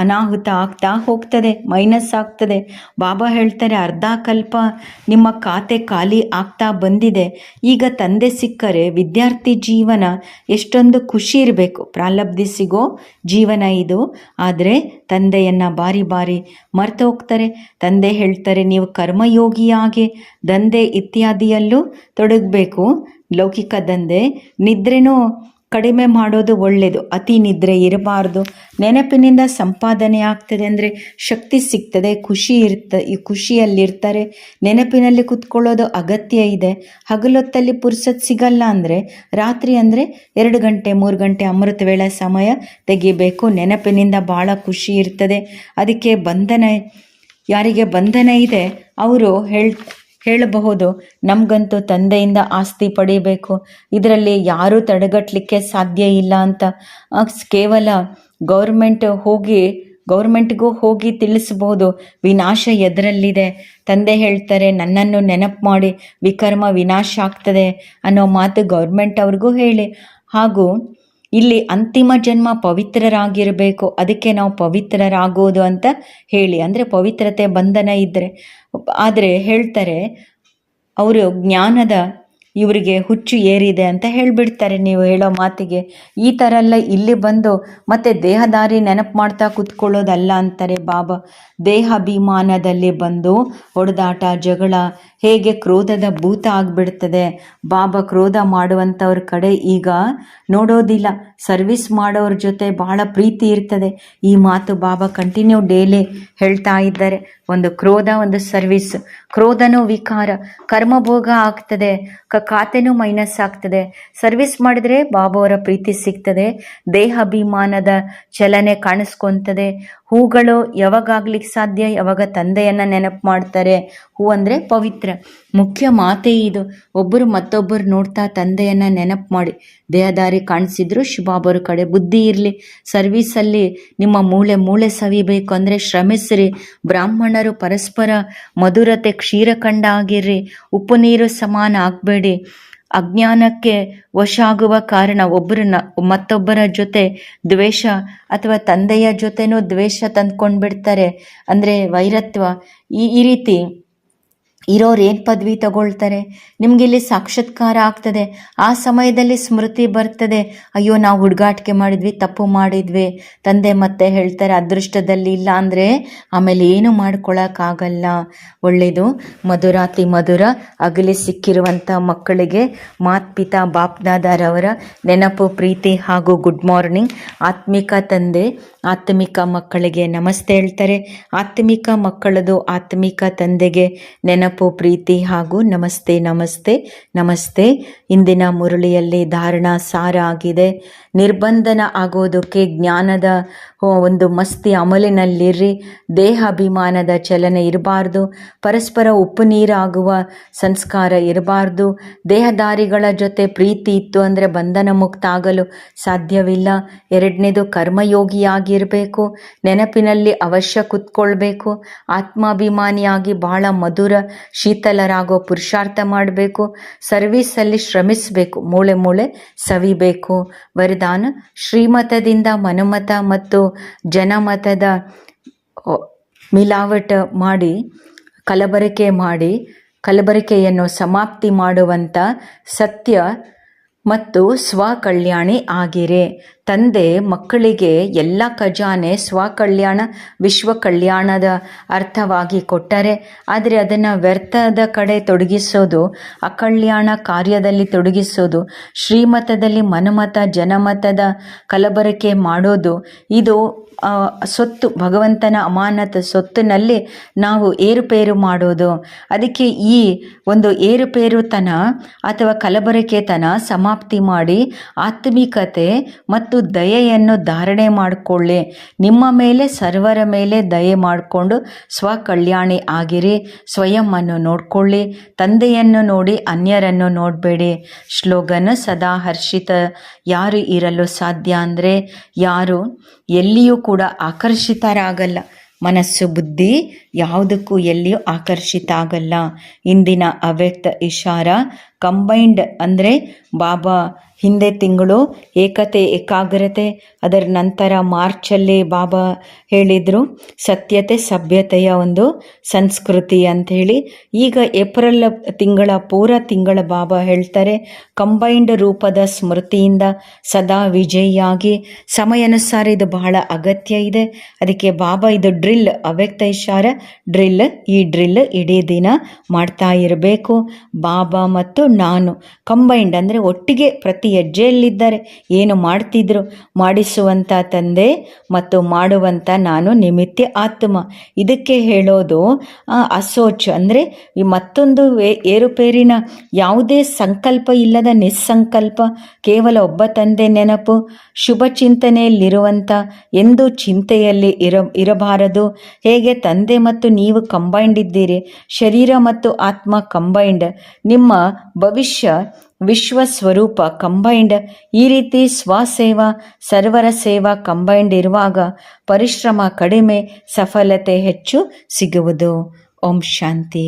ಅನಾಹುತ ಆಗ್ತಾ ಹೋಗ್ತದೆ, ಮೈನಸ್ ಆಗ್ತದೆ. ಬಾಬಾ ಹೇಳ್ತಾರೆ, ಅರ್ಧ ಕಲ್ಪ ನಿಮ್ಮ ಖಾತೆ ಖಾಲಿ ಆಗ್ತಾ ಬಂದಿದೆ. ಈಗ ತಂದೆ ಸಿಕ್ಕರೆ ವಿದ್ಯಾರ್ಥಿ ಜೀವನ ಎಷ್ಟೊಂದು ಖುಷಿ ಇರಬೇಕು. ಪ್ರಾಲಬ್ಧಿ ಸಿಗೋ ಜೀವನ ಇದು. ಆದರೆ ತಂದೆಯನ್ನು ಬಾರಿ ಬಾರಿ ಮರ್ತು ಹೋಗ್ತಾರೆ. ತಂದೆ ಹೇಳ್ತಾರೆ, ನೀವು ಕರ್ಮಯೋಗಿಯಾಗಿ ದಂಧೆ ಇತ್ಯಾದಿಯಲ್ಲೂ ತೊಡಗಬೇಕು. ಲೌಕಿಕ ದಂಧೆ, ನಿದ್ರೆನೂ ಕಡಿಮೆ ಮಾಡೋದು ಒಳ್ಳೆಯದು ಅತಿ ನಿದ್ರೆ ಇರಬಾರ್ದು. ನೆನಪಿನಿಂದ ಸಂಪಾದನೆ ಆಗ್ತದೆ ಅಂದರೆ ಶಕ್ತಿ ಸಿಗ್ತದೆ, ಖುಷಿ ಇರ್ತ, ಈ ಖುಷಿಯಲ್ಲಿರ್ತಾರೆ. ನೆನಪಿನಲ್ಲಿ ಕುತ್ಕೊಳ್ಳೋದು ಅಗತ್ಯ ಇದೆ. ಹಗಲೊತ್ತಲ್ಲಿ ಪುರ್ಸತ್ ಸಿಗಲ್ಲ ಅಂದರೆ, ರಾತ್ರಿ ಅಂದರೆ ಎರಡು ಗಂಟೆ, ಮೂರು ಗಂಟೆ ಅಮೃತ ವೇಳೆ ಸಮಯ ತೆಗಿಬೇಕು. ನೆನಪಿನಿಂದ ಭಾಳ ಖುಷಿ ಇರ್ತದೆ. ಅದಕ್ಕೆ ಬಂಧನ, ಯಾರಿಗೆ ಬಂಧನ ಇದೆ, ಅವರು ಹೇಳ್ ಹೇಳಬಹುದು, ನಮಗಂತೂ ತಂದೆಯಿಂದ ಆಸ್ತಿ ಪಡಿಬೇಕು. ಇದರಲ್ಲಿ ಯಾರೂ ತಡೆಗಟ್ಟಲಿಕ್ಕೆ ಸಾಧ್ಯ ಇಲ್ಲ ಅಂತ. ಕೇವಲ ಗೌರ್ಮೆಂಟ್ ಹೋಗಿ, ಗೌರ್ಮೆಂಟ್ಗೂ ಹೋಗಿ ತಿಳಿಸಬಹುದು, ವಿನಾಶ ಎದರಲ್ಲಿದೆ. ತಂದೆ ಹೇಳ್ತಾರೆ, ನನ್ನನ್ನು ನೆನಪು ಮಾಡಿ, ವಿಕರ್ಮ ವಿನಾಶ ಆಗ್ತದೆ ಅನ್ನೋ ಮಾತು ಗೌರ್ಮೆಂಟ್ ಅವ್ರಿಗೂ ಹೇಳಿ. ಹಾಗೂ ಇಲ್ಲಿ ಅಂತಿಮ ಜನ್ಮ ಪವಿತ್ರರಾಗಿರಬೇಕು. ಅದಕ್ಕೆ ನಾವು ಪವಿತ್ರರಾಗೋದು ಅಂತ ಹೇಳಿ. ಅಂದರೆ ಪವಿತ್ರತೆ ಬಂಧನ ಇದ್ದರೆ ಆದರೆ ಹೇಳ್ತಾರೆ, ಅವರು ಜ್ಞಾನದ ಇವರಿಗೆ ಹುಚ್ಚು ಏರಿದೆ ಅಂತ ಹೇಳಿಬಿಡ್ತಾರೆ. ನೀವು ಹೇಳೋ ಮಾತಿಗೆ ಈ ಥರ ಎಲ್ಲ ಇಲ್ಲಿ ಬಂದು ಮತ್ತೆ ದೇಹದಾರಿ ನೆನಪು ಮಾಡ್ತಾ ಕೂತ್ಕೊಳ್ಳೋದಲ್ಲ ಅಂತಾರೆ ಬಾಬಾ. ದೇಹಾಭಿಮಾನದಲ್ಲಿ ಬಂದು ಹೊಡೆದಾಟ, ಜಗಳ ಹೇಗೆ ಕ್ರೋಧದ ಭೂತ ಆಗಿಬಿಡ್ತದೆ. ಬಾಬಾ ಕ್ರೋಧ ಮಾಡುವಂಥವ್ರ ಕಡೆ ಈಗ ನೋಡೋದಿಲ್ಲ. ಸರ್ವಿಸ್ ಮಾಡೋರ ಜೊತೆ ಬಹಳ ಪ್ರೀತಿ ಇರ್ತದೆ. ಈ ಮಾತು ಬಾಬಾ ಕಂಟಿನ್ಯೂ ಡೇಲಿ ಹೇಳ್ತಾ ಇದ್ದಾರೆ. ಒಂದು ಕ್ರೋಧ, ಒಂದು ಸರ್ವಿಸ್ ಕ್ರೋಧನೂ ವಿಕಾರ. ಕರ್ಮಭೋಗ ಆಗ್ತದೆ. ಕ ಖಾತೆನೂ ಮೈನಸ್ ಆಗ್ತದೆ. ಸರ್ವಿಸ್ ಮಾಡಿದ್ರೆ ಬಾಬಾವರ ಪ್ರೀತಿ ಸಿಗ್ತದೆ. ದೇಹಾಭಿಮಾನದ ಚಲನೆ ಕಾಣಿಸ್ಕೊಂತದೆ. ಹೂಗಳು ಯಾವಾಗ ಸಾಧ್ಯ, ಯಾವಾಗ ತಂದೆಯನ್ನ ನೆನಪು ಮಾಡ್ತಾರೆ. ಹೂ ಅಂದರೆ ಪವಿತ್ರ. ಮುಖ್ಯ ಮಾತೇ ಇದು. ಒಬ್ಬರು ಮತ್ತೊಬ್ಬರು ನೋಡ್ತಾ ತಂದೆಯನ್ನ ನೆನಪು ಮಾಡಿ. ದೇಹದಾರಿ ಕಾಣಿಸಿದ್ರು ಶುಭಾಬರ ಕಡೆ. ಬುದ್ಧಿ ಇರಲಿ. ಸರ್ವೀಸಲ್ಲಿ ನಿಮ್ಮ ಮೂಳೆ ಮೂಳೆ ಸವಿಬೇಕು ಅಂದರೆ ಶ್ರಮಿಸ್ರಿ. ಬ್ರಾಹ್ಮಣರು ಪರಸ್ಪರ ಮಧುರತೆ ಕ್ಷೀರಖಂಡ ಆಗಿರ್ರಿ. ಉಪ್ಪು ನೀರು ಸಮಾನ ಆಗಬೇಡಿ. ಅಜ್ಞಾನಕ್ಕೆ ವಶ ಆಗುವ ಕಾರಣ ಒಬ್ಬರನ್ನ, ಮತ್ತೊಬ್ಬರ ಜೊತೆ ದ್ವೇಷ ಅಥವಾ ತಂದೆಯ ಜೊತೆನೂ ದ್ವೇಷ ತಂದ್ಕೊಂಡ್ಬಿಡ್ತಾರೆ. ಅಂದರೆ ವೈರತ್ವ. ಈ ಈ ರೀತಿ ಇರೋರು ಏನು ಪದವಿ ತಗೊಳ್ತಾರೆ? ನಿಮ್ಗೆ ಇಲ್ಲಿ ಸಾಕ್ಷಾತ್ಕಾರ ಆಗ್ತದೆ. ಆ ಸಮಯದಲ್ಲಿ ಸ್ಮೃತಿ ಬರ್ತದೆ. ಅಯ್ಯೋ, ನಾವು ಹುಡುಗಾಟಿಕೆ ಮಾಡಿದ್ವಿ, ತಪ್ಪು ಮಾಡಿದ್ವಿ. ತಂದೆ ಮತ್ತೆ ಹೇಳ್ತಾರೆ, ಅದೃಷ್ಟದಲ್ಲಿ ಇಲ್ಲ ಅಂದರೆ ಆಮೇಲೆ ಏನು ಮಾಡ್ಕೊಳಕ್ಕಾಗಲ್ಲ. ಒಳ್ಳೆಯದು ಮಧುರಾತಿ ಮಧುರ, ಅಗಲಿ ಸಿಕ್ಕಿರುವಂಥ ಮಕ್ಕಳಿಗೆ ಮಾತ್ ಮಾತ್ಪಿತಾ ಬಾಪ್ದಾದಾರವರ ನೆನಪು, ಪ್ರೀತಿ ಹಾಗೂ ಗುಡ್ ಮಾರ್ನಿಂಗ್ ಆತ್ಮಿಕ ತಂದೆ, ಆತ್ಮಿಕ ಮಕ್ಕಳಿಗೆ ನಮಸ್ತೆ ಹೇಳ್ತಾರೆ. ಆತ್ಮಿಕ ಮಕ್ಕಳದು ಆತ್ಮಿಕ ತಂದೆಗೆ ನೆನಪು ಪ್ರೀತಿ ಹಾಗೂ ನಮಸ್ತೆ ನಮಸ್ತೆ ನಮಸ್ತೆ. ಇಂದಿನ ಮುರಳಿಯಲ್ಲಿ ಧಾರಣಾ ಸಾರ ಆಗಿದೆ. ನಿರ್ಬಂಧನ ಆಗೋದಕ್ಕೆ ಜ್ಞಾನದ ಒಂದು ಮಸ್ತಿ ಅಮಲಿನಲ್ಲಿರ್ರಿ. ದೇಹಾಭಿಮಾನದ ಚಲನೆ ಇರಬಾರ್ದು. ಪರಸ್ಪರ ಉಪ್ಪು ನೀರಾಗುವ ಸಂಸ್ಕಾರ ಇರಬಾರ್ದು. ದೇಹದಾರಿಗಳ ಜೊತೆ ಪ್ರೀತಿ ಇತ್ತು ಅಂದರೆ ಬಂಧನ ಮುಕ್ತ ಆಗಲು ಸಾಧ್ಯವಿಲ್ಲ. ಎರಡನೇದು ಕರ್ಮಯೋಗಿಯಾಗಿರಬೇಕು. ನೆನಪಿನಲ್ಲಿ ಅವಶ್ಯ ಕುತ್ಕೊಳ್ಬೇಕು. ಆತ್ಮಾಭಿಮಾನಿಯಾಗಿ ಬಹಳ ಮಧುರ, ಶೀತಲರಾಗೋ ಪುರುಷಾರ್ಥ ಮಾಡಬೇಕು. ಸರ್ವೀಸಲ್ಲಿ ಶ್ರಮಿಸಬೇಕು. ಮೂಳೆ ಮೂಳೆ ಸವಿಬೇಕು. ವರದಾನ ಶ್ರೀಮತದಿಂದ ಮನುಮತ ಮತ್ತು ಜನಮತದ ಮಿಲಾವಟ ಮಾಡಿ ಕಲಬರಿಕೆ ಮಾಡಿ ಕಲಬರಿಕೆಯನ್ನು ಸಮಾಪ್ತಿ ಮಾಡುವಂಥ ಸತ್ಯ ಮತ್ತು ಸ್ವಕಲ್ಯಾಣಿ ಆಗಿರೆ. ತಂದೆ ಮಕ್ಕಳಿಗೆ ಎಲ್ಲ ಖಜಾನೆ ಸ್ವಕಲ್ಯಾಣ ವಿಶ್ವ ಕಲ್ಯಾಣದ ಅರ್ಥವಾಗಿ ಕೊಟ್ಟರೆ, ಆದರೆ ಅದನ್ನು ವ್ಯರ್ಥದ ಕಡೆ ತೊಡಗಿಸೋದು, ಅಕಲ್ಯಾಣ ಕಾರ್ಯದಲ್ಲಿ ತೊಡಗಿಸೋದು, ಶ್ರೀಮತದಲ್ಲಿ ಮನಮತ, ಜನಮತದ ಕಲಬರಕೆ ಮಾಡೋದು, ಇದು ಸೊತ್ತು, ಭಗವಂತನ ಅಮಾನತ ಸೊತ್ತಿನಲ್ಲಿ ನಾವು ಏರುಪೇರು ಮಾಡೋದು. ಅದಕ್ಕೆ ಈ ಒಂದು ಏರುಪೇರುತನ ಅಥವಾ ಕಲಬರಕೆತನ ಸಮಾಪ್ತಿ ಮಾಡಿ ಆತ್ಮಿಕತೆ ಮತ್ತು ದಯೆಯನ್ನು ಧಾರಣೆ ಮಾಡಿಕೊಳ್ಳಿ. ನಿಮ್ಮ ಮೇಲೆ, ಸರ್ವರ ಮೇಲೆ ದಯೆ ಮಾಡಿಕೊಂಡು ಸ್ವಕಲ್ಯಾಣಿ ಆಗಿರಿ. ಸ್ವಯಂವನ್ನು ನೋಡಿಕೊಳ್ಳಿ. ತಂದೆಯನ್ನು ನೋಡಿ, ಅನ್ಯರನ್ನು ನೋಡಬೇಡಿ. ಶ್ಲೋಗನ್ ಸದಾ ಹರ್ಷಿತ. ಯಾರು ಇರಲು ಸಾಧ್ಯ ಅಂದರೆ ಯಾರು? ಎಲ್ಲಿಯೂ ಕೂಡ ಆಕರ್ಷಿತರಾಗಲ್ಲ. ಮನಸ್ಸು, ಬುದ್ಧಿ ಯಾವುದಕ್ಕೂ ಎಲ್ಲಿಯೂ ಆಕರ್ಷಿತ ಆಗಲ್ಲ. ಇಂದಿನ ಅವ್ಯಕ್ತ ಇಶಾರ ಕಂಬೈಂಡ್ ಅಂದರೆ ಬಾಬಾ, ಹಿಂದೆ ತಿಂಗಳು ಏಕತೆ, ಏಕಾಗ್ರತೆ, ಅದರ ನಂತರ ಮಾರ್ಚಲ್ಲಿ ಬಾಬಾ ಹೇಳಿದರು. ಸತ್ಯತೆ, ಸಭ್ಯತೆಯ ಒಂದು ಸಂಸ್ಕೃತಿ ಅಂತ ಹೇಳಿ. ಈಗ ಏಪ್ರಿಲ್ ತಿಂಗಳ, ಪೂರ ತಿಂಗಳ ಬಾಬಾ ಹೇಳ್ತಾರೆ ಕಂಬೈಂಡ್ ರೂಪದ ಸ್ಮೃತಿಯಿಂದ ಸದಾ ವಿಜಯಿಯಾಗಿ. ಸಮಯಾನುಸಾರ ಇದು ಬಹಳ ಅಗತ್ಯ ಇದೆ. ಅದಕ್ಕೆ ಬಾಬಾ ಇದು ಡ್ರಿಲ್, ಅವ್ಯಕ್ತ ಇಶಾರ. ಡ್ರಿಲ್, ಈ ಡ್ರಿಲ್ ಇಡೀ ದಿನ ಮಾಡ್ತಾ ಇರಬೇಕು. ಬಾಬಾ ಮತ್ತು ನಾನು. ಕಂಬೈಂಡ್ ಅಂದರೆ ಒಟ್ಟಿಗೆ ಪ್ರತಿ ಹೆಜ್ಜೆಯಲ್ಲಿದ್ದಾರೆ. ಏನು ಮಾಡ್ತಿದ್ರು? ಮಾಡಿಸುವಂಥ ತಂದೆ ಮತ್ತು ಮಾಡುವಂಥ ನಾನು ನಿಮಿತ್ತ ಆತ್ಮ. ಇದಕ್ಕೆ ಹೇಳೋದು ಅಸೋಚ್ ಅಂದರೆ ಮತ್ತೊಂದು ಏರುಪೇರಿನ ಯಾವುದೇ ಸಂಕಲ್ಪ ಇಲ್ಲದ ನಿಸ್ಸಂಕಲ್ಪ, ಕೇವಲ ಒಬ್ಬ ತಂದೆ ನೆನಪು, ಶುಭ ಚಿಂತನೆಯಲ್ಲಿರುವಂಥ ಎಂದು ಚಿಂತೆಯಲ್ಲಿ ಇರ, ಇರಬಾರದು. ಹೇಗೆ ತಂದೆ ಮತ್ತು ನೀವು ಕಂಬೈಂಡ್ ಇದ್ದೀರಿ? ಶರೀರ ಮತ್ತು ಆತ್ಮ ಕಂಬೈಂಡ್ ನಿಮ್ಮ ಭವಿಷ್ಯ ವಿಶ್ವ ಸ್ವರೂಪ ಕಂಬೈಂಡ್, ಈ ರೀತಿ ಸ್ವಸೇವಾ, ಸರ್ವರ ಸೇವಾ ಕಂಬೈಂಡ್ ಇರುವಾಗ ಪರಿಶ್ರಮ ಕಡಿಮೆ, ಸಫಲತೆ ಹೆಚ್ಚು ಸಿಗುವುದು. ಓಂ ಶಾಂತಿ.